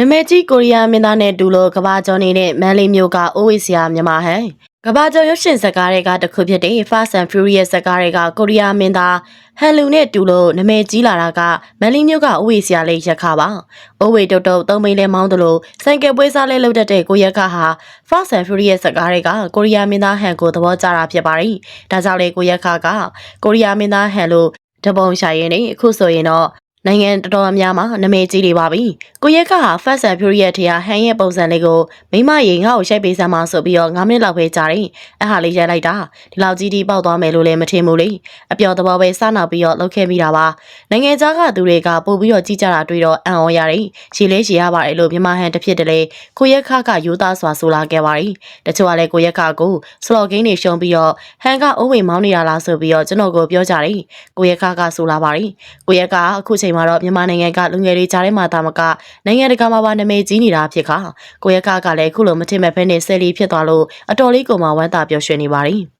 နမဲကြီးကိုရီးယားမင်းသားနဲ့တူလို့ကဘာကျော်နေတဲ့မန်လေးမျိုးကအိုးဝေးစရာမြန်မာဟန်ကဘာကျော်ရုပ်ရှင်ဇာတ်ကားတွေကတစ်ခုဖြစ်တဲ့ Fast and Furious ဇာတ်ကားတွေကကိုရီးယားမင်းသားဟန်လူနဲ့တူလို့နမဲကြီးလာတာကမန်လေးမျိုးကအိုးဝေးစရာလေးရက်ခါပါအိုးဝေးတုတ်တုတ်သုံးမိန်လဲမောင်းတယ်လို့ဆိုင်ကယ်ပွဲစားလဲလုပ်တတ်တဲ့ကိုရက်ခါဟာ Fast and Furious ဇာတ်ကားတွေကကိုရီးယားမင်းသားဟန်ကိုသဘောကျတာဖြစ်ပါတယ်ဒါကြောင့်လေကိုရက်ခါကကိုရီးယားမင်းသားဟန်လို့တပုံရှာရင်းနေအခုဆိုရင်တော့ နိုင်ငံတော်တော်များများနာမည်ကြီးနေပါပြီ။ကိုရက်ကဟာ Fast and Furious ထဲကဟန်ရဲ့ပုံစံလေးကိုမိမရေငါ့ကိုရှိုက်ပေးစမ်းပါဆိုပြီးတော့9မိနစ်လောက်ပဲကြာတယ်။အဲ့ဟာလေးရိုက်လိုက်တာဒီလောက်ကြီးဒီပေါက်သွားမယ်လို့လည်းမထင်ဘူးလေ။အပျော်သဘောပဲစနောက်ပြီးတော့လှုပ်ခဲ့မိတာပါ။နိုင်ငံခြားကသူတွေကပို့ပြီးတော့ကြီးကြတာတွေ့တော့အံ့ဩရတယ်။ရှည်လဲရှည်ရပါတယ်လို့မြန်မာဟန်တစ်ဖြစ်တလေကိုရက်ခကယူသားစွာဆိုလာခဲ့ပါတယ်။တချို့ကလည်းကိုရက်ခကိုစလော့ဂိမ်းတွေရှုံပြီးတော့ဟန်ကအိုးဝေမောင်းနေတာလားဆိုပြီးတော့ကျွန်တော်ကိုပြောကြတယ်။ကိုရက်ခကဆိုလာပါတယ်။ကိုရက်ကအခုချိန်မှာတော့မြန်မာနိုင်ငံကလူငယ်တွေကြားထဲမှာတာမကနိုင်ငံတကာမှာပါနာမည်ကြီးနေတာဖြစ်ခါကိုရက်ကကလည်းအခုလိုမထင်မဲ့ဖဲနဲ့ဆယ်လီဖြစ်သွားလို့အတော်လေးကိုမှဝမ်းသာပျော်ရွှင်နေပါတယ်။